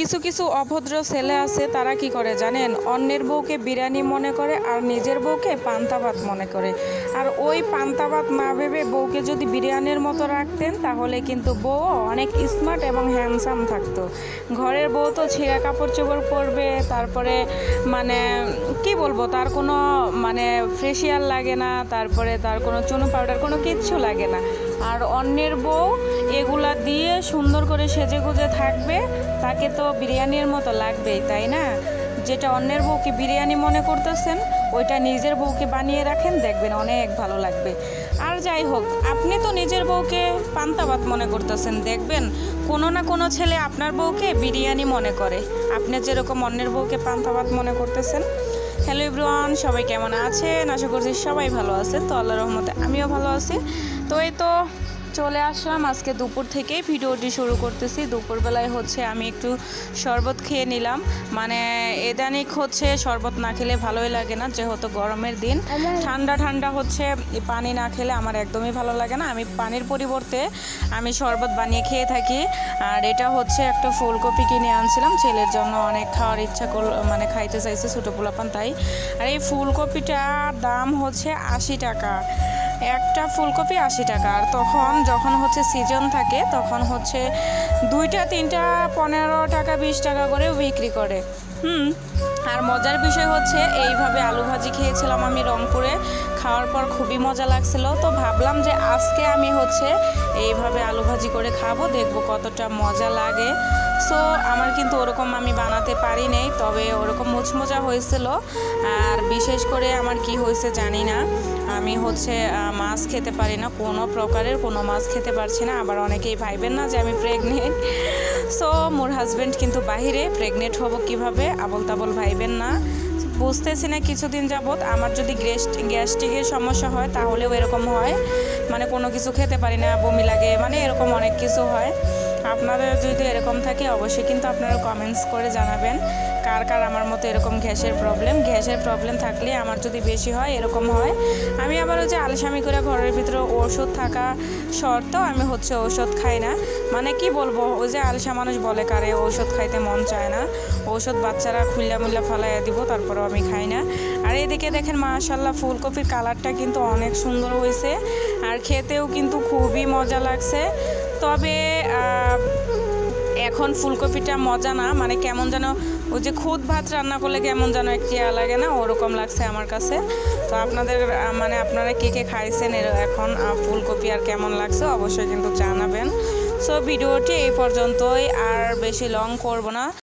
কিছু কিছু অভদ্র ছেলে আছে, তারা কি করে জানেন? অন্যের বউকে বিরিয়ানি মনে করে আর নিজের বউকে পান্তা ভাত মনে করে। আর ওই পান্তা ভাত না ভেবে বউকে যদি বিরিয়ানির মতো রাখতেন, তাহলে কিন্তু বউ অনেক স্মার্ট এবং হ্যান্ডসাম থাকতো। ঘরের বউ তো ছেঁড়া কাপড় চোপড় পরবে, তারপরে মানে কি বলব, তার কোনো মানে ফেসিয়াল লাগে না, তারপরে তার কোনো চুনো পাউডার, কোনো কিচ্ছু লাগে না। আর অন্যের বউ এগুলা দিয়ে সুন্দর করে সেজে গুজে থাকবে, তাকে তো বিরিয়ানির মতো লাগবেই, তাই না? যেটা অন্যের বউকে বিরিয়ানি মনে করতেছেন, ওইটা নিজের বউকে বানিয়ে রাখেন, দেখবেন অনেক ভালো লাগবে। আর যাই হোক, আপনি তো নিজের বউকে পান্তা ভাত মনে করতেছেন, দেখবেন কোনো না কোনো ছেলে আপনার বউকে বিরিয়ানি মনে করে। আপনি যেরকম অন্যের বউকে পান্তা ভাত মনে করতেছেন। হ্যালো এভরিওয়ান, সবাই কেমন আছেন? আশা করছি সবাই ভালো আছেন। তো আল্লাহ রহমতে আমিও ভালো আছি। তো এই তো চলে আসলাম। আজকে দুপুর থেকেই ভিডিওটি শুরু করতেছি। দুপুরবেলায় হচ্ছে আমি একটু শরবত খেয়ে নিলাম। মানে এদানিক হচ্ছে শরবত না খেলে ভালোই লাগে না, যেহেতু গরমের দিন। ঠান্ডা ঠান্ডা হচ্ছে, পানি না খেলে আমার একদমই ভালো লাগে না। আমি পানির পরিবর্তে আমি শরবত বানিয়ে খেয়ে থাকি। আর এটা হচ্ছে একটা ফুলকপি কিনে আনছিলাম। ছেলের জন্য অনেক খাওয়ার ইচ্ছা করল মানে খাইতে চাইছে, ছোটো পোলাপান তাই। আর এই ফুলকপিটার দাম হচ্ছে আশি টাকা। একটা ফুলকপি আশি টাকা। আর তখন যখন হচ্ছে সিজন থাকে, তখন হচ্ছে দুইটা, তিনটা, পনেরো টাকা, বিশ টাকা করে বিক্রি করে। হুম, আর মজার বিষয় হচ্ছে, এইভাবে আলু ভাজি খেয়েছিলাম আমি রংপুরে। খাওয়ার পর খুবই মজা লাগছিল। তো ভাবলাম যে আজকে আমি হচ্ছে এইভাবে আলু ভাজি করে খাব, দেখব কতটা মজা লাগে। সো আমার কিন্তু ওরকম আমি বানাতে পারি নাই, তবে ওরকম মুচমোচা হয়েছিল। আর বিশেষ করে আমার কি হয়েছে জানি না। আমি হচ্ছে মাছ খেতে পারি না, কোনো প্রকারের কোনো মাছ খেতে পারছি না। আবার অনেকেই ভাইবেন না যে আমি প্রেগনেন্ট সো মোর হাজব্যান্ড কিন্তু বাহিরে প্রেগনেন্ট হব কীভাবে? আবল তাবল ভাইবেন না। বুঝতেছি না কিছুদিন যাবৎ। আমার যদি গ্যাস গ্যাস্ট্রিকের সমস্যা হয়, তাহলেও এরকম হয়। মানে কোনো কিছু খেতে পারি না, বমি লাগে মানে এরকম অনেক কিছু হয়। আপনাদের যদি এরকম থাকে, অবশ্যই কিন্তু আপনারা কমেন্টস করে জানাবেন, কার কার আমার মতো এরকম গ্যাসের প্রবলেম গ্যাসের প্রবলেম থাকলে আমার যদি বেশি হয়, এরকম হয়। আমি আবার ওই যে আলসামি করে ঘরের ভিতরে ওষুধ থাকা শর্তেও আমি হচ্ছে ওষুধ খাই না। মানে কি বলব, ওই যে আলসা মানুষ বলে, কারে ওষুধ খাইতে মন চায় না, ওষুধ বাচ্চারা খুল্লা মুল্লা ফালাইয়া দিব, তারপরেও আমি খাই না। আর এদিকে দেখেন মাশাল্লাহ ফুলকপির কালারটা কিন্তু অনেক সুন্দর হয়েছে আর খেতেও কিন্তু খুবই মজা লাগছে। তবে এখন ফুলকপিটা মজা না মানে কেমন যেন ওই যে খুদ ভাত রান্না করলে কেমন যেন একটি লাগে না, ওরকম লাগছে আমার কাছে। তো আপনাদের মানে আপনারা কে কে খাইছেন এর এখন ফুলকপি আর কেমন লাগছে অবশ্যই কিন্তু জানাবেন। সো ভিডিওটি এই পর্যন্তই, আর বেশি লং করব না।